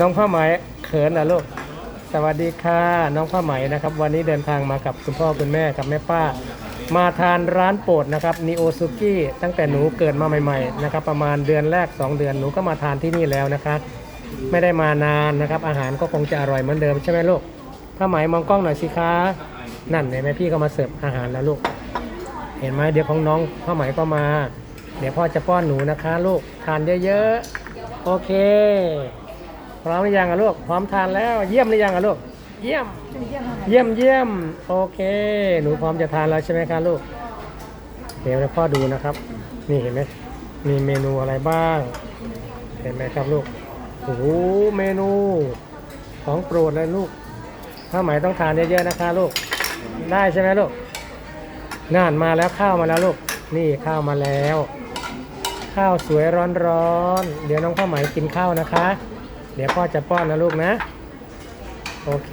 น้องผ้าไหมเขินนะลูก สวัสดีค่ะ น้องผ้าไหมนะครับ วันนี้เดินทางมากับคุณพ่อคุณแม่กับแม่ป้า มาทานร้านโปรดนะครับนีโอซุกี้ตั้งแต่หนูเกิดมาใหม่ๆนะครับประมาณเดือนแรก 2 เดือนหนูก็มาทานที่นี่แล้วนะคะ ไม่ได้มานานนะครับ อาหารก็คงจะอร่อยเหมือนเดิมใช่ไหมลูกผ้าไหมมองกล้องหน่อยสิคะนั่นเห็นไหมพี่ก็มาเสิร์ฟอาหารแล้วลูก เห็นไหมเดี๋ยวของน้องผ้าไหมก็มา เดี๋ยวพ่อจะป้อนหนูนะคะ ลูกทานเยอะๆโอเค พร้อมหรือยังอะลูก พร้อมทานแล้ว เยี่ยมหรือยังอะลูก เยี่ยม เยี่ยมเยี่ยม โอเค หนูพร้อมจะทานแล้วใช่ไหมคะลูก เดี๋ยวพ่อดูนะครับ นี่เห็นไหม มีเมนูอะไรบ้าง เห็นไหมครับลูก โอ้โห เมนูของโปรดเลยลูก ถ้าไหมต้องทานเยอะๆนะคะลูก ได้ใช่ไหมลูกงานมาแล้วข้าวมาแล้วลูก นี่ข้าวมาแล้ว ข้าวสวยร้อนๆ เดี๋ยวน้องข้าวไหมกินข้าวนะคะ เดี๋ยวพ่อจะป้อนนะลูกนะ โอเค